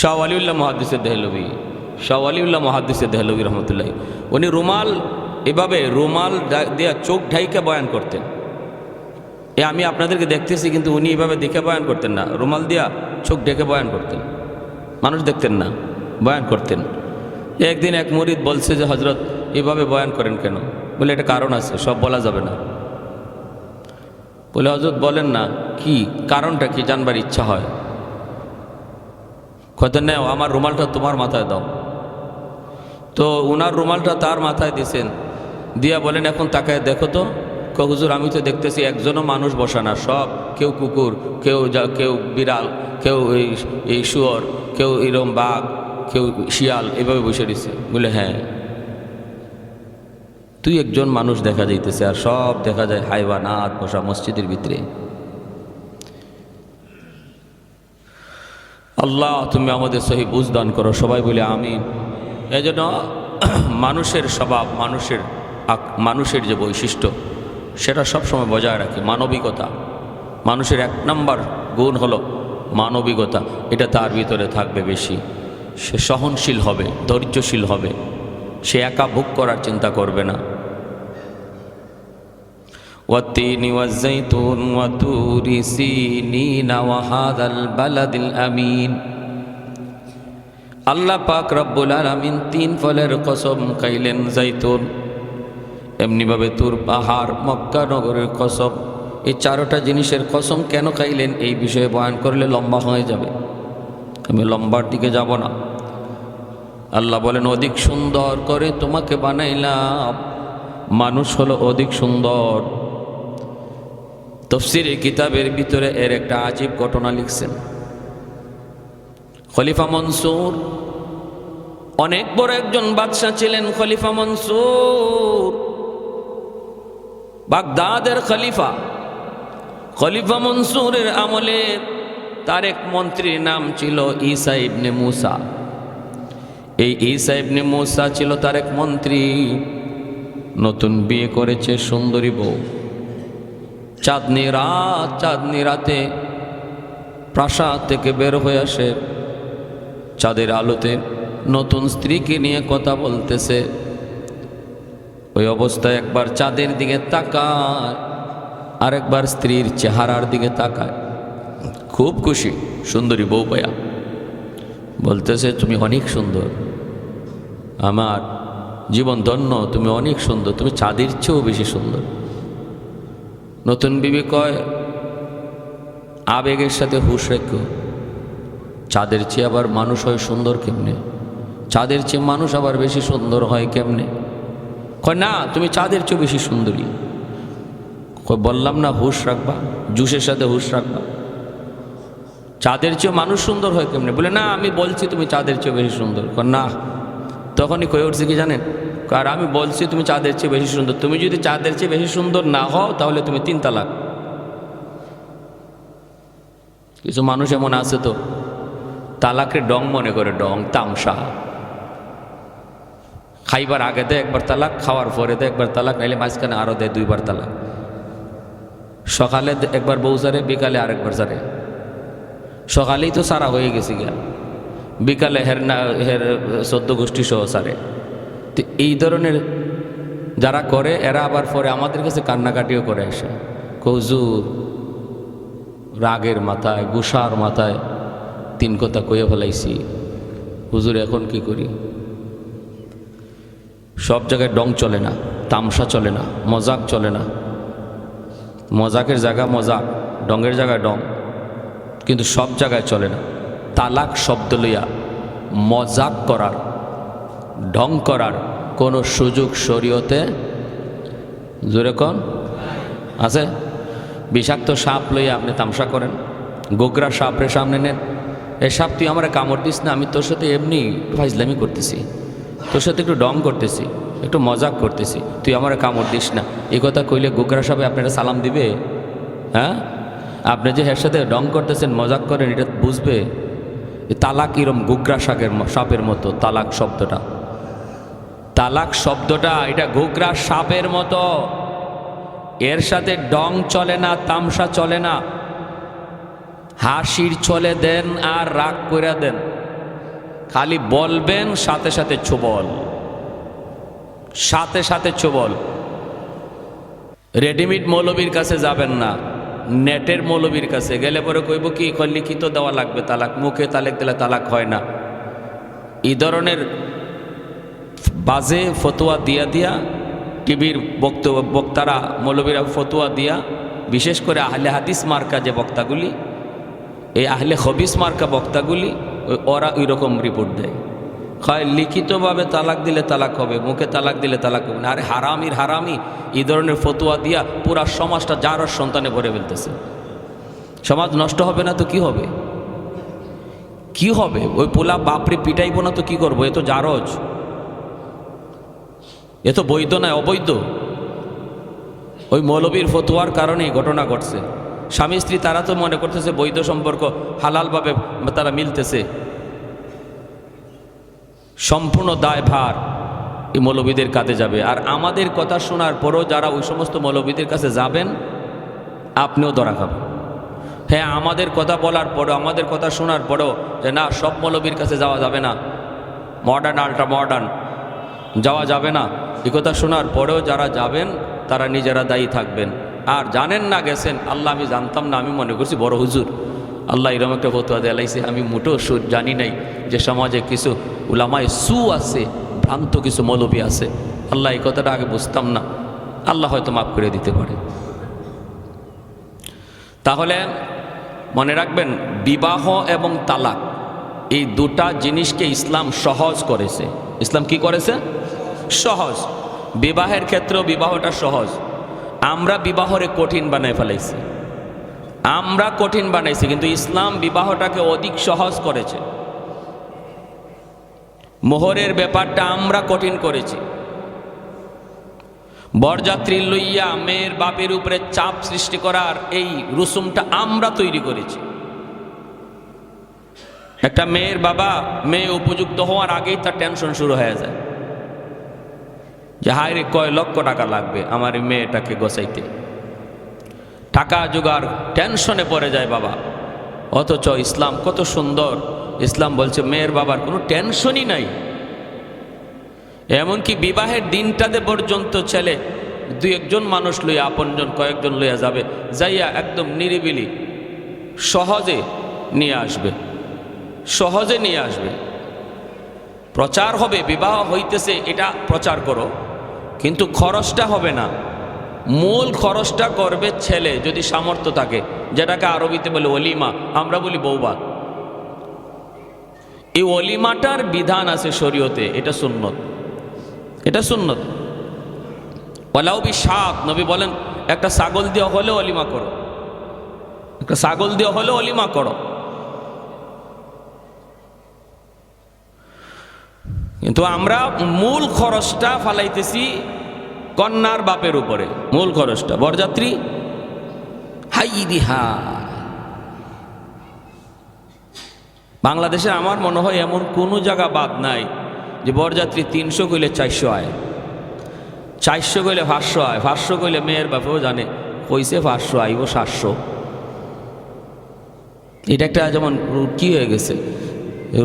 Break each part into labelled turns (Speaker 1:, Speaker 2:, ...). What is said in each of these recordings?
Speaker 1: শাহ আলিউল্লাহ মহাদিসের দেহলবি শাহ আলিউল্লাহ মহাদিসের দেহলবি রহমতুল্লাহ। উনি রুমাল, এভাবে রুমাল দিয়া চোখ ঢাইকে বয়ান করতেন। এ আমি আপনাদেরকে দেখতেছি, কিন্তু উনি এভাবে দেখে বয়ান করতেন না। রুমাল দিয়া চোখ ঢেকে বয়ান করতেন। মানুষ দেখতেন না, বয়ান করতেন। একদিন এক মুরিদ বলছে যে হজরত এভাবে বয়ান করেন কেন? বলে, এটা কারণ আছে, সব বলা যাবে না। বলে হজরত বলেন না, কি কারণটা কি জানবার ইচ্ছা হয়? কত নেও, আমার রুমালটা তোমার মাথায় দাও। তো ওনার রুমালটা তার মাথায় দিয়েছেন দিয়া বলেন, এখন তাকায় দেখো তো হুজুর, আমি তো দেখতেছি একজনও মানুষ বসা না, সব কেউ কুকুর, কেউ কেউ বিড়াল, কেউ এই এই শুয়োর, কেউ এরম বাঘ, কেউ শিয়াল, এভাবে বসে দিছে বলে হ্যাঁ তুই একজন মানুষ দেখা যাইতেছে, আর সব দেখা যায় হাইওয়ানাত, বসা মসজিদের ভিতরে। আল্লাহ, তুমি আমাদের সহি বুঝ দান করো। সবাই বলে আমি এজন্য মানুষের স্বভাব, মানুষের মানুষের যে বৈশিষ্ট্য, সেটা সবসময় বজায় রাখে। মানবিকতা। মানুষের এক নম্বর গুণ হলো মানবিকতা। এটা তার ভিতরে থাকবে বেশি। সে সহনশীল হবে, ধৈর্যশীল হবে। সে একা ভোগ করার চিন্তা করবে না। والتين والزيتون وطور سينين وهذا البلد الأمين আল্লাহ পাক রব্বুল আলামিন তিন ফলের কসম খাইলেন জাইতুন এমনিভাবে তুর পাহাড় মক্কা নগরের কসম এই চারোটা জিনিসের কসম কেন খাইলেন এই বিষয়ে বয়ান করলে লম্বা হয়ে যাবে আমি লম্বার দিকে যাব না আল্লাহ বলেন অধিক সুন্দর করে তোমাকে বানাইলাম মানুষ হলো অধিক সুন্দর তফসির কিতাবের ভিতরে এর একটা আজীব ঘটনা লিখছেন। খলিফা মনসুর, অনেক বড় একজন বাদশাহ ছিলেন খলিফা মনসুর। বাগদাদের খলিফা খলিফা মনসুরের আমলে তার এক মন্ত্রীর নাম ছিল ঈসা ইবনে মুসা। এই ঈসা ইবনে মুসা ছিল তার এক মন্ত্রী। নতুন বিয়ে করেছে, সুন্দরী বউ। চাঁদনি রাত, চাঁদনি রাতে প্রাসাদ থেকে বের হয়ে আসে। চাঁদের আলোতে নতুন স্ত্রীকে নিয়ে কথা বলতেছে। ওই অবস্থায় একবার চাঁদের দিকে তাকায়, আরেকবার স্ত্রীর চেহারার দিকে তাকায়। খুব খুশি, সুন্দরী বউ পায়া। বলতেছে, তুমি অনেক সুন্দর। আমার জীবন ধন্য, তুমি অনেক সুন্দর। তুমি চাঁদের চেয়েও বেশি সুন্দর। নতুন বিবি কয়, আবেগের সাথে হুশ রেখো। চাঁদের চেয়ে আবার মানুষ হয় সুন্দর কেমনে? চাঁদের চেয়ে মানুষ আবার বেশি সুন্দর হয় কেমনে? কয়, না, তুমি চাঁদের চেয়ে বেশি সুন্দরী। কয়, বললাম না, হুশ রাখবা, জুসের সাথে হুশ রাখবা। চাঁদের চেয়ে মানুষ সুন্দর হয় কেমনে? বলে, না, আমি বলছি তুমি চাঁদের চেয়ে বেশি সুন্দর। কয়, না। তখনই কয়ে উঠছে কি জানেন? আর আমি বলছি, তুমি চাঁদের চেয়ে বেশি সুন্দর। তুমি যদি চাঁদের চেয়ে বেশি সুন্দর না হও, তাহলে তুমি তিন তালাক। কিছু মানুষ এমন আছে তো তালাকে ডং মনে করে, ডং, তামসা। খাইবার আগে দেয় একবার তালাক, খাওয়ার পরে দেয় একবার তালাক, নাইলে মাঝখানে আরও দেয় দুইবার তালাক। সকালে একবার বউ সারে, বিকালে আরেকবার সারে। সকালেই তো সারা হয়ে গেছে গিয়া। বিকালে হের না, হের সদ্য গোষ্ঠী সহ সারে। তো এই ধরনের যারা করে, এরা আবার পরে আমাদের কাছে কান্নাকাটিও করে আসে কৌজুর রাগের মাথায়, গুসার মাথায় তিন কথা কয়ে ফেলাইছি। হুজুর, এখন কি করি? সব জায়গায় ডং চলে না, তামসা চলে না, মজাক চলে না। মজাকের জায়গা মজাক ডঙ্গের জায়গায় ডং। কিন্তু সব জায়গায় চলে না। তালাক শব্দ লইয়া মজাক করার ঢং করার কোনো সুযোগ শরীয়তে? জোরে কন। আছে? বিষাক্ত সাপ লইয়া আপনি তামসা করেন। গোগরা সাপরে সামনে নেন। এ সাপ তুই আমার কামড় দিস না, আমি তোর সাথে এমনি ফাইজলামি করতেছি। তোর সাথে একটু ডং করতেছি, একটু মজাক করতেছি। তুই আমার কামড় দিস না। এই কথা কইলে গোগরা সাপে আপনারা সালাম দিবে? হ্যাঁ? আপনি যে এর সাথে ডং করতেছেন, মজাক করেন, এটা বুঝবে? এ তালাক এরম গুগরা শাকের সাপের মতো, তালাক শব্দটা। তালাক শব্দটা, এটা ঘুগরা সাপের মতো। এর সাথে ডং চলে না, তামসা চলে না। হাসির চলে দেন আর রাগ করে দেন। খালি বলবেন, সাথে সাথে ছোবল। সাথে সাথে ছোবল। রেডিমেড মৌলবীর কাছে যাবেন না। নেটের মৌলবীর কাছে। গেলে পরে কইব কি লিখিত দেওয়া লাগবে তালাক। মুখে তালেক দিলে তালাক হয় না। এই ধরনের বাজে ফতোয়া দিয়া দিয়া, টিভির বক্তব্য বক্তারা, মৌলবীরা ফতোয়া দিয়া, বিশেষ করে আহলে হাদিস মার্কা যে বক্তাগুলি, এই আহলে হবিস মার্কা বক্তাগুলি ওরা ওই রকম রিপোর্ট দেয়। হয় লিখিতভাবে তালাক দিলে তালাক হবে, মুখে তালাক দিলে তালাক হবে না। আরে হারামির হারামি, এই ধরনের ফতুয়া দিয়া পুরা সমাজটা যার সন্তানে ভরে ফেলতেছে। সমাজ নষ্ট হবে না তো কি হবে? কি হবে? ওই পোলা বাপরে পিটাইব না তো কি করব? এ তো জারজ। এ তো বৈধ নয়, অবৈধ। ওই মৌলবীর ফতুয়ার কারণেই ঘটনা ঘটছে। স্বামী স্ত্রী তারা তো মনে করতেছে বৈধ সম্পর্ক হালালভাবে তারা মিলতেছে। সম্পূর্ণ দায় ভার এই মৌলবীদের কাঁধে যাবে। আর আমাদের কথা শোনার পরও যারা ওই সমস্ত মৌলবীদের কাছে যাবেন, আপনিও ধরা খাবেন। হ্যাঁ আমাদের কথা বলার পরও, আমাদের কথা শোনার পরও যে না, সব মৌলবীর কাছে যাওয়া যাবে না। Modern, ultra modern. যাওয়া যাবে না। কথা শোনার পরেও যারা যাবেন, তারা নিজেরা দায়ী থাকবেন। আর জানেন না গেছেন, আল্লাহ আমি জানতাম না, আমি মনে করছি বড় হুজুর। আল্লাহ এরকম একটা ফতুয়া দেলাইছে আমি মোটেও সুর জানি নাই যে সমাজে কিছু উলামায় সু আছে, ভ্রান্ত কিছু মৌলবী আছে। আল্লাহ এই কথাটা আগে বুঝতাম না। আল্লাহ হয়তো মাফ করে দিতে পারে। তাহলে মনে রাখবেন, বিবাহ এবং তালাক এই দুটা জিনিসকে ইসলাম সহজ করেছে। ইসলাম কি করেছে? সহজ। বিবাহের ক্ষেত্রেও বিবাহটা সহজ। আমরা বিবাহরে কঠিন বানায় ফেলাইছি আমরা কঠিন বানাইছি, কিন্তু ইসলাম বিবাহটাকে অধিক সহজ করেছে। মোহরের ব্যাপারটা আমরা কঠিন করেছি। বরযাত্রী লইয়া মেয়ের বাপের উপরে চাপ সৃষ্টি করার এই রুসুমটা আমরা তৈরি করেছি। একটা মেয়ের বাবা, মেয়ে উপযুক্ত হওয়ার আগেই তার টেনশন শুরু হয়ে যায়। যে হায় কয় লক্ষ টাকা লাগবে আমার এই মেয়েটাকে গোছাইতে? টাকা জোগাড় টেনশনে পড়ে যায় বাবা। অথচ ইসলাম কত সুন্দর। ইসলাম বলছে, মেয়ের বাবার কোনো টেনশনই নাই। এমনকি বিবাহের দিনটাতে পর্যন্ত ছেলে দুই একজন মানুষ লইয়া, আপনজন কয়েকজন লইয়া যাবে, যাইয়া একদম নিরিবিলি সহজে নিয়ে আসবে। সহজে নিয়ে আসবে। প্রচার হবে, বিবাহ হইতেছে, এটা প্রচার করো। কিন্তু খরচটা হবে না। মূল খরচটা করবে ছেলে, যদি সামর্থ্য থাকে। যেটাকে আরবিতে বলে অলিমা আমরা বলি বৌবাদ। এই অলিমাটার বিধান আছে শরীয়তে, এটা সুন্নত। এটা সুন্নত। বি সাপ নবী বলেন, একটা ছাগল দিয়ে হলে অলিমা করো। একটা ছাগল দিয়ে হলে অলিমা করো। কিন্তু আমরা মূল খরচটা ফালাইতেছি কন্যার বাপের উপরে, মূল খরচটা। বরযাত্রী হাই দিহা বাংলাদেশে আমার মনে হয় এমন কোনো জায়গা বাদ নাই যে বরযাত্রী তিনশো কইলে চারশো আয়। চারশো কইলে পাঁচশো আয়, পাঁচশো কইলে মেয়ের বাপেও জানে, কইছে পাঁচশো, আইব সাতশো। এটা একটা যেমন কি হয়ে গেছে?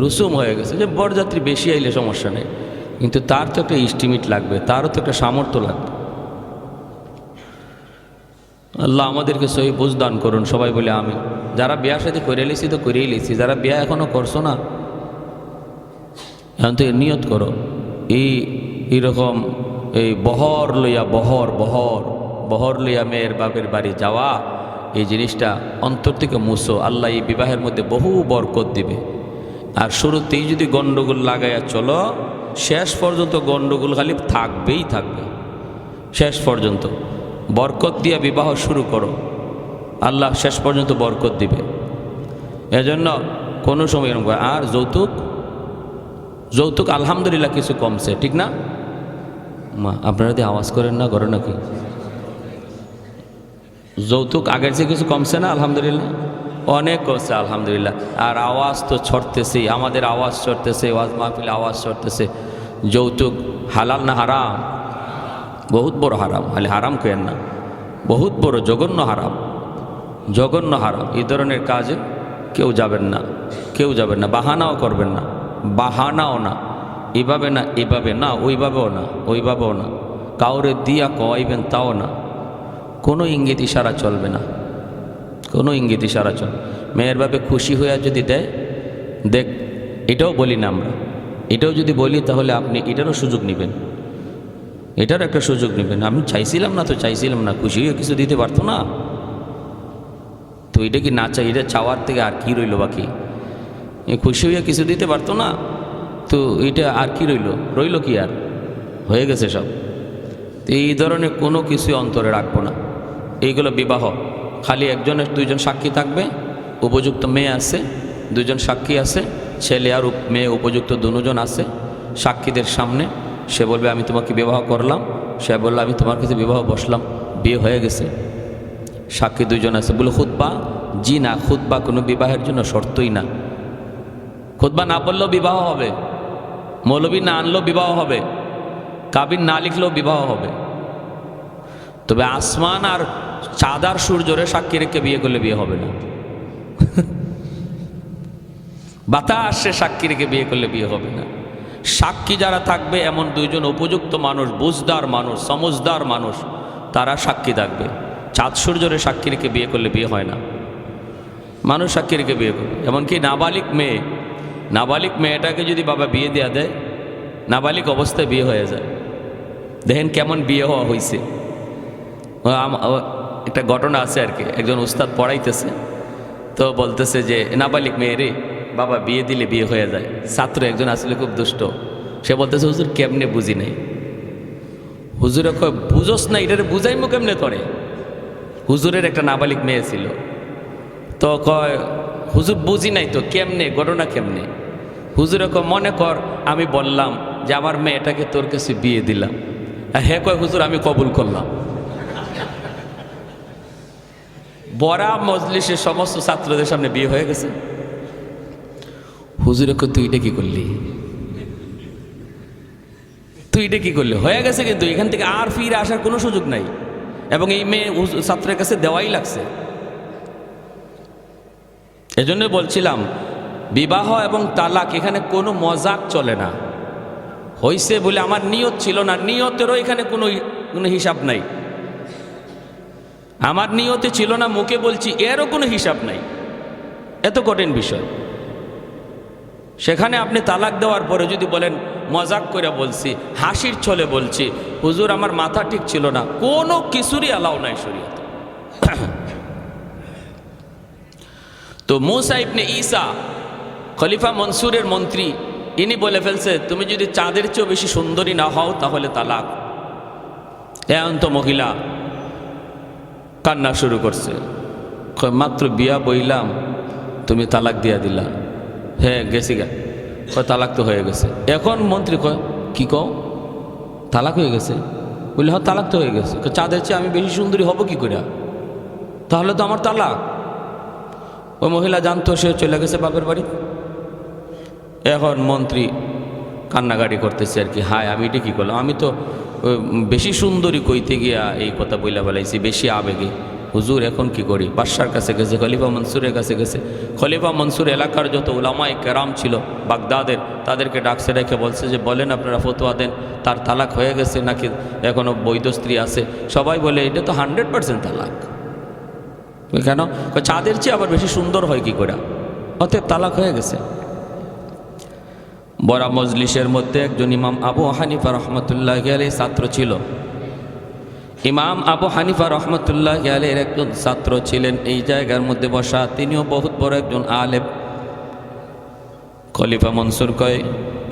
Speaker 1: রুসুম হয়ে গেছে যে বরযাত্রী বেশি আইলে সমস্যা নেই। কিন্তু তার তো একটা ইস্টিমেট লাগবে, তারও তো একটা সামর্থ্য লাগবে। আল্লাহ আমাদেরকে সহি বুঝ দান করুন, সবাই বলে আমি যারা বিয়া সাথে করে লিছি তো করেই লিছি যারা বিয়া এখনও করছ না, এখন তো নিয়ত করো। এই এইরকম এই বহর লইয়া বহর বহর বহর লইয়া মেয়ের বাপের বাড়ি যাওয়া, এই জিনিসটা অন্তর থেকে মুছো। আল্লাহ এই বিবাহের মধ্যে বহু বরকত দিবে। আর শুরুতেই যদি গণ্ডগোল লাগাইয়া চলো, শেষ পর্যন্ত গণ্ডগোল খালি থাকবেই থাকবে। শেষ পর্যন্ত। বরকত দিয়া বিবাহ শুরু করো। আল্লাহ শেষ পর্যন্ত বরকত দিবে। এজন্য কোনো সময় এরকম করে। আর যৌতুক? যৌতুক আলহামদুলিল্লাহ কিছু কমছে, ঠিক না? মা, আপনারা যদি আওয়াজ করেন না করে নাকি? যৌতুক আগের চেয়ে কিছু কমছে না, আলহামদুলিল্লাহ? অনেক কমছে আলহামদুলিল্লাহ। আর আওয়াজ তো ছড়তেছেই, আমাদের আওয়াজ ছড়তেছে, ওয়াজ মাহফিল আওয়াজ ছড়তেছে। যৌতুক হালাল না হারাম? বহুত বড় হারাম, খালি হারাম কেন না? বহুত বড় জঘন্য হারাম। জঘন্য হারাম। এই ধরনের কাজে কেউ যাবেন না, কেউ যাবেন না, বাহানাও করবেন না। বাহানাও না। এভাবে না এভাবে না, ওইভাবেও না ওইভাবেও না। কাউরে দিয়া কওয়াইবেন তাও না। কোনো ইঙ্গিত ইশারা চলবে না। কোনো ইঙ্গিত ইশারা চল মেয়ের বাপে খুশি হইয়া যদি দেয়, দেখ, এটাও বলি না আমরা। এটাও যদি বলি তাহলে আপনি এটারও সুযোগ নেবেন। এটারও একটা সুযোগ নেবেন। আমি চাইছিলাম না তো, চাইছিলাম না। খুশি হয়ে কিছু দিতে পারতো না। তো এটা কি না চাই? এটা চাওয়ার থেকে আর কি রইল বাকি? খুশি হইয়া কিছু দিতে পারতো না। তো এটা আর কি রইল? রইল কি আর? হয়ে গেছে সব। তো এই ধরনের কোনো কিছু অন্তরে রাখব না। এইগুলো বিবাহ। খালি একজনের দুইজন সাক্ষী থাকবে, উপযুক্ত মেয়ে আছে দুজন সাক্ষী আছে, ছেলে আর মেয়ে উপযুক্ত দুজন আছে সাক্ষীদের সামনে। সে বলবে, আমি তোমাকে বিবাহ করলাম। সে বলল, আমি তোমার কাছে বিবাহ বসলাম, বিয়ে হয়ে গেছে। সাক্ষী দুজন আছে। বলে খুদ্া জি না খুদ্া কোনো বিবাহের জন্য শর্তই না। খুদ্া না বললেও বিবাহ হবে। মৌলবী না আনলেও বিবাহ হবে। কাবিন না লিখলেও বিবাহ হবে। তবে আসমান আর চাঁদার সূর্যরে সাক্ষী রেখে বিয়ে করলে বিয়ে হবে না। বাতাস সাক্ষী রেখে বিয়ে করলে বিয়ে হবে না। সাক্ষী যারা থাকবে, এমন দুইজন উপযুক্ত মানুষ, বুঝদার মানুষ সমজদার মানুষ, তারা সাক্ষী থাকবে। চাঁদ সূর্যরে সাক্ষী রেখে বিয়ে করলে বিয়ে হয় না। মানুষ সাক্ষী রেখে বিয়ে করবে। এমনকি নাবালিক মেয়ে, নাবালিক মেয়েটাকে যদি বাবা বিয়ে দেওয়া দেয়, নাবালিক অবস্থায় বিয়ে হয়ে যায়। দেখেন কেমন বিয়ে হওয়া হয়েছে একটা ঘটনা আছে আর কি। একজন উস্তাদ পড়াইতেছে, তো বলতেছে যে, নাবালিক মেয়ে রে, বাবা বিয়ে দিলে বিয়ে হয়ে যায়। ছাত্র একজন আসলে খুব দুষ্ট। সে বলতেছে, হুজুর কেমনে বুঝি নাই? হুজুরে কয়, বুঝোস না, এটারে বুঝাইমো কেমনে করে হুজুরের একটা নাবালিক মেয়ে ছিল। তো কয়, হুজুর বুঝি নাই তো, কেমনে, ঘটনা কেমনে? হুজুরে কয়, মনে কর, আমি বললাম যে, আমার মেয়েটাকে তোর কাছে বিয়ে দিলাম। আর হে কয়, হুজুর, আমি কবুল করলাম। বড়া মজলিসের সমস্ত ছাত্রদের সামনে বিয়ে হয়ে গেছে। হুজুরে তুই এটা কি করলি? তুই এটা কি করলি? হয়ে গেছে কিন্তু, এখান থেকে আর ফিরে আসার কোনো সুযোগ নাই। এবং এই মেয়ে ছাত্রের কাছে দেওয়াই লাগছে। এজন্য বলছিলাম, বিবাহ এবং তালাক, এখানে কোনো মজাক চলে না। হইছে বলে আমার নিয়ত ছিল না, নিয়তেরও এখানে কোনো কোনো হিসাব নাই। আমার নিয়তে ছিল না, মুখে বলছি, এরও কোনো হিসাব নাই। এত কঠিন বিষয়। সেখানে আপনি তালাক দেওয়ার পরে যদি বলেন, মজাক করে বলছি, হাসির ছলে বলছি, হুজুর, আমার মাথা ঠিক ছিল না, কোনো কিছুরই অ্যালাউ নাই শরীয়তে। তো মুসা ইবনে ঈসা, খলিফা মনসুরের মন্ত্রী, ইনি বলে ফেলছে, তুমি যদি চাঁদের চেয়েও বেশি সুন্দরী না হও, তাহলে তালাক। এমন তো মহিলা কান্না শুরু করছে। মাত্র বিয়া বইলাম, তুমি তালাক দিয়া দিলা। হ্যাঁ গেছি গা। কয়, তালাক তো হয়ে গেছে। এখন মন্ত্রী কয়, কি কও? তালাক হয়ে গেছে। বললে হ্যাঁ তালাক তো হয়ে গেছে। চাঁদের চেয়ে আমি বেশি সুন্দরী হব কি করে তাহলে তো আমার তালাক। ওই মহিলা জানতো, সে চলে গেছে বাপের বাড়ি। এখন মন্ত্রী কান্নাকাটি করতেছে আর কি। হায়, আমি এটা কী করলাম? আমি তো বেশি সুন্দরী কইতে গিয়া এই কথা বইলা বেলাইছি বেশি আবেগে। হুজুর, এখন কি করি? বাদশার কাছে গেছে, খলিফা মনসুরের কাছে গেছে। খলিফা মনসুর এলাকার যত উলামায় কেরাম ছিল, বাগদাদের, তাদেরকে ডাকছে রেখে বলছে যে, বলেন আপনারা ফতোয়া দেন, তার তালাক হয়ে গেছে নাকি এখনও বৈধ স্ত্রী আছে? সবাই বলে, এটা তো হান্ড্রেড পার্সেন্ট তালাক। কেন? চাঁদের চেয়ে আবার বেশি সুন্দর হয় কি করে অতএব তালাক হয়ে গেছে। বড়া মজলিসের মধ্যে একজন ইমাম আবু হানিফা রহমতুল্লাহ আলী ছাত্র ছিল। ইমাম আবু হানিফা রহমতুল্লাহ আলের একজন ছাত্র ছিলেন। এই জায়গার মধ্যে বসা তিনিও বহুত বড় একজন আলেম। খলিফা মনসুর কয়,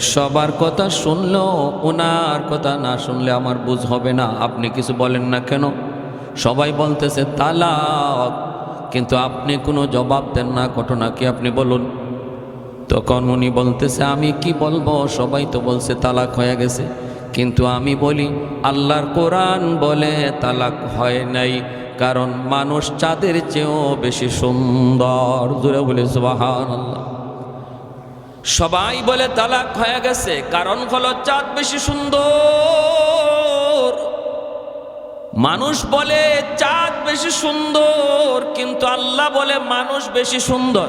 Speaker 1: সবার কথা শুনলেও ওনার কথা না শুনলে আমার বুঝ হবে না। আপনি কিছু বলেন না কেন? সবাই বলতেছে, তালাক। কিন্তু আপনি কোনো জবাব দেন না। ঘটনা কি আপনি বলুন? তখন উনি বলতেছে, আমি কি বলব? সবাই তো বলছে, তালাক হয়ে গেছে। কিন্তু আমি বলি, আল্লাহর কোরআন বলে তালাক হয় নাই, কারণ মানুষ চাঁদের চেয়েও বেশি সুন্দর। জুড়ে বলে সুবাহান আল্লাহ সবাই বলে, তালাক হয়ে গেছে, কারণ হলো চাঁদ বেশি সুন্দর। মানুষ বলে, চাঁদ বেশি সুন্দর। কিন্তু আল্লাহ বলে, মানুষ বেশি সুন্দর।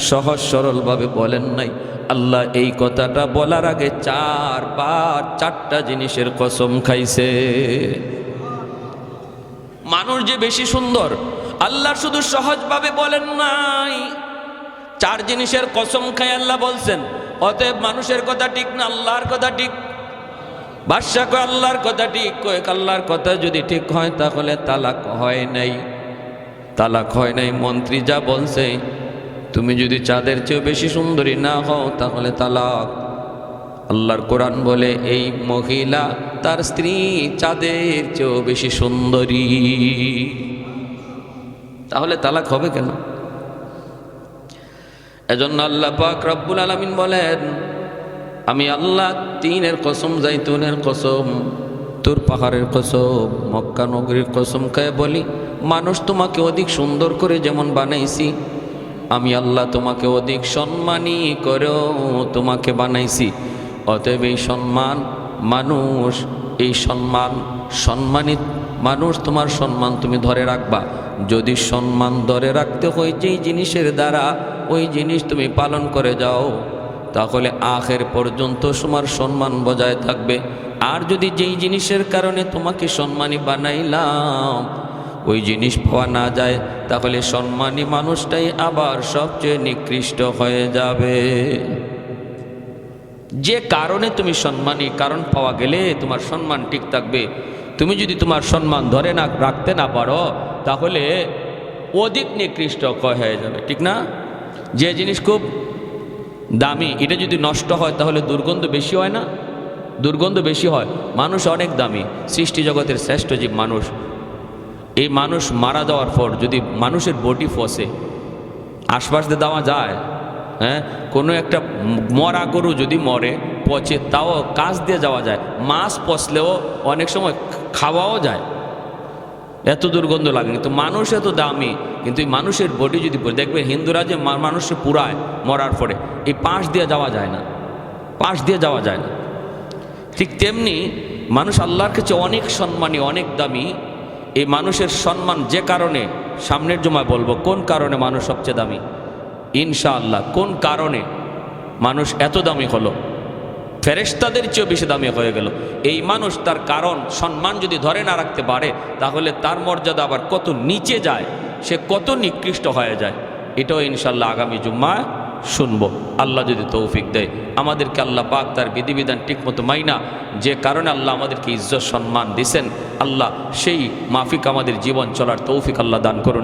Speaker 1: সহজ সরলভাবে বলেন নাই। আল্লাহ এই কথাটা বলার আগে চার চারবার চারটা জিনিসের কসম খাইছে। মানুষ যে বেশি সুন্দর, আল্লাহ শুধু সহজভাবে বলেন নাই। চার জিনিসের কসম খাই আল্লাহ বলছেন, অতএব মানুষের কথা ঠিক না, আল্লাহর কথা ঠিক? বাদশা কয়, আল্লাহর কথা ঠিক। কয়েক আল্লাহর কথা যদি ঠিক হয় তাহলে তালাক হয় নাই। তালাক হয় নাই, মন্ত্রী যা বলছে তুমি যদি চাঁদের চেয়েও বেশি সুন্দরী না হও, তাহলে তালাক। আল্লাহর কোরআন বলে, এই মহিলা তার স্ত্রী চাঁদের চেয়েও বেশি সুন্দরী। তাহলে তালাক হবে কেন? এজন্য আল্লাহ পাক রব্বুল আলমিন বলেন, আমি আল্লাহ তিনের কসম, জাইতুনের কসম, তোর পাহাড়ের কসম, মক্কা নগরীর কসম খায় বলি, মানুষ তোমাকে অধিক সুন্দর করে যেমন বানাইছি আমি আল্লাহ তোমাকে অধিক সম্মানী করেও তোমাকে বানাইছি। অতএব এই সম্মান মানুষ, এই সম্মান সম্মানিত মানুষ, তোমার সম্মান তুমি ধরে রাখবা। যদি সম্মান ধরে রাখতে হয়, যেই জিনিসের দ্বারা ওই জিনিস তুমি পালন করে যাও, তাহলে আখের পর্যন্ত তোমার সম্মান বজায় থাকবে। আর যদি যেই জিনিসের কারণে তোমাকে সম্মানী বানাইলাম ওই জিনিস পাওয়া না যায়, তাহলে সম্মানী মানুষটাই আবার সবচেয়ে নিকৃষ্ট হয়ে যাবে। যে কারণে তুমি সম্মানী, কারণ পাওয়া গেলে তোমার সম্মান ঠিক থাকবে। তুমি যদি তোমার সম্মান ধরে না, রাখতে না পারো, তাহলে অধিক নিকৃষ্ট হয়ে যাবে, ঠিক না? যে জিনিস খুব দামি, এটা যদি নষ্ট হয়, তাহলে দুর্গন্ধ বেশি হয় না? দুর্গন্ধ বেশি হয়। মানুষ অনেক দামি, সৃষ্টি জগতের শ্রেষ্ঠ জীব মানুষ। এই মানুষ মারা যাওয়ার পর যদি মানুষের বডি ফসে, আশপাশ দিয়ে দেওয়া যায় হ্যাঁ কোনো একটা মরা গরু যদি মরে, পচে, তাও কাজ দিয়ে যাওয়া যায়। মাছ পচলেও অনেক সময় খাওয়াও যায়। এত দুর্গন্ধ লাগে, কিন্তু মানুষ এত দামি, কিন্তু এই মানুষের বডি যদি দেখবে হিন্দুরা যে মানুষে পুরায় মরার পরে, এই পাশ দিয়ে যাওয়া যায় না। পাশ দিয়ে যাওয়া যায় না। ঠিক তেমনি মানুষ আল্লাহর কাছে অনেক সম্মানী, অনেক দামি এই মানুষের সম্মান যে কারণে সামনের জমায় বলব, কোন কারণে মানুষ সবচেয়ে দামি? ইনশাআল্লাহ, কোন কারণে মানুষ এত দামি হলো? ফেরেশতাদের চেয়েও বেশি দামি হয়ে গেল। এই মানুষ তার কারণ, সম্মান যদি ধরে না রাখতে পারে, তাহলে তার মর্যাদা আবার কত নিচে যায়, সে কত নিকৃষ্ট হয়ে যায়, এটাও ইনশাল্লাহ আগামী জুম্মায় শুনব। আল্লাহ যদি তৌফিক দেয়, আমাদেরকে আল্লাহ পাক তার বিধিবিধান ঠিকমতো মাইনা যে কারণে আল্লাহ আমাদেরকে ইজ্জত সম্মান দিছেন, আল্লাহ সেই মাফিক আমাদের জীবন চলার তৌফিক আল্লাহ দান করুন।